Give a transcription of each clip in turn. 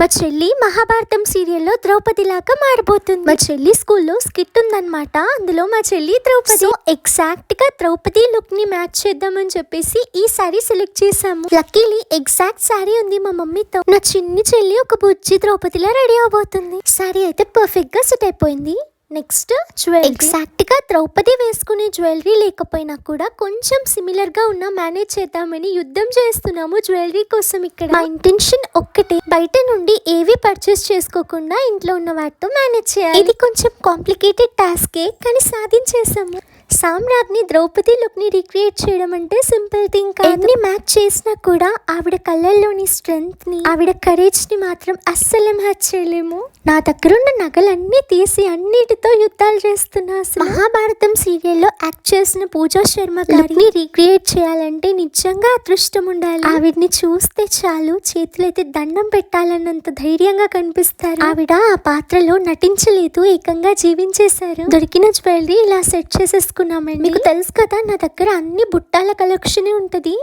మా చెల్లి మహాభారతం సీరియల్లో ద్రౌపది లాగా మారిపోతుంది మా చెల్లి స్కూల్లో స్కిట్ ఉందన్నమాట. అందులో మా చెల్లి ద్రౌపది. ఎగ్జాక్ట్గా ద్రౌపది లుక్ని మ్యాచ్ చేద్దామని చెప్పేసి ఈ సారీ సెలెక్ట్ చేసాము లక్కీలీ ఎగ్జాక్ట్ సారీ ఉంది మా మమ్మీతో. నా చిన్ని చెల్లి ఒక బుజ్జి ద్రౌపదిలా రెడీ అవబోతుంది. సారీ అయితే పర్ఫెక్ట్గా సెట్ అయిపోయింది. Next jewellery. ఎగ్జాక్ట్గా ద్రౌపది వేసుకునే జ్యువెలరీ లేకపోయినా కూడా కొంచెం సిమిలర్గా ఉన్న మేనేజ్ చేద్దామని యుద్ధం చేస్తున్నాము జ్యువెలరీ కోసం ఇక్కడ. మా ఇంటెన్షన్ ఒక్కటే. బయట నుండి ఏవి పర్చేస్ చేసుకోకుండా ఇంట్లో ఉన్న వాటితో మేనేజ్ చేయాలి. ఇది కొంచెం కాంప్లికేటెడ్ టాస్కే కానీ సాధించేసాము సామ్రాజ్ని ద్రౌపది లుక్ని రీక్రియేట్ చేయడం అంటే సింపుల్ థింగ్ కాదు. ఎన్ని మ్యాచ్ చేసినా కూడా ఆవిడ కళ్ళల్లోని స్ట్రెంగ్త్ని ఆవిడ కరేజ్ని మాత్రం అస్సలు మ్యాచ్ చేయలేము. నా దగ్గర ఉన్న నగలన్నీ తీసి అన్నిటితో యుద్ధాలు చేస్తున్నా మహాభారతం సీరియల్లో యాక్ట్ చేసిన పూజా శర్మ గారిని రీక్రియేట్ చేయాలంటే నిజంగా అదృష్టం ఉండాలి. ఆవిడ్ని చూస్తే చాలు చేతులైతే దండం పెట్టాలన్నంత ధైర్యంగా కనిపిస్తారు. ఆవిడ ఆ పాత్రలో నటించలేదు ఏకంగా జీవించేశారు. దొరికిన జ్యువెలరీ ఇలా సెట్ చేసేసుకున్నామండి మీకు తెలుసు కదా నా దగ్గర అన్ని బుట్టాల కలెక్షనే ఉంటుంది.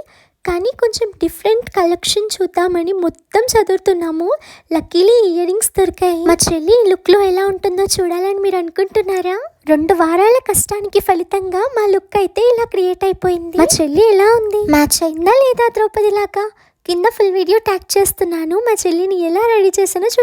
కానీ కొంచెం డిఫరెంట్ కలెక్షన్ చూద్దామని మొత్తం చదువుతున్నాము. లక్కీలీ ఇయర్ రింగ్స్ దొరికాయి. మా చెల్లి ఈ ఎలా ఉంటుందో చూడాలని మీరు అనుకుంటున్నారా? రెండు వారాల కష్టానికి ఫలితంగా మా లుక్ అయితే ఇలా క్రియేట్ అయిపోయింది. మా చెల్లి ఎలా ఉంది? మ్యాచ్ అయిందా లేదా ద్రౌపది లాగా కింద ఫుల్ వీడియో ట్యాగ్ చేస్తున్నాను. మా చెల్లిని ఎలా రెడీ చేసానో చూ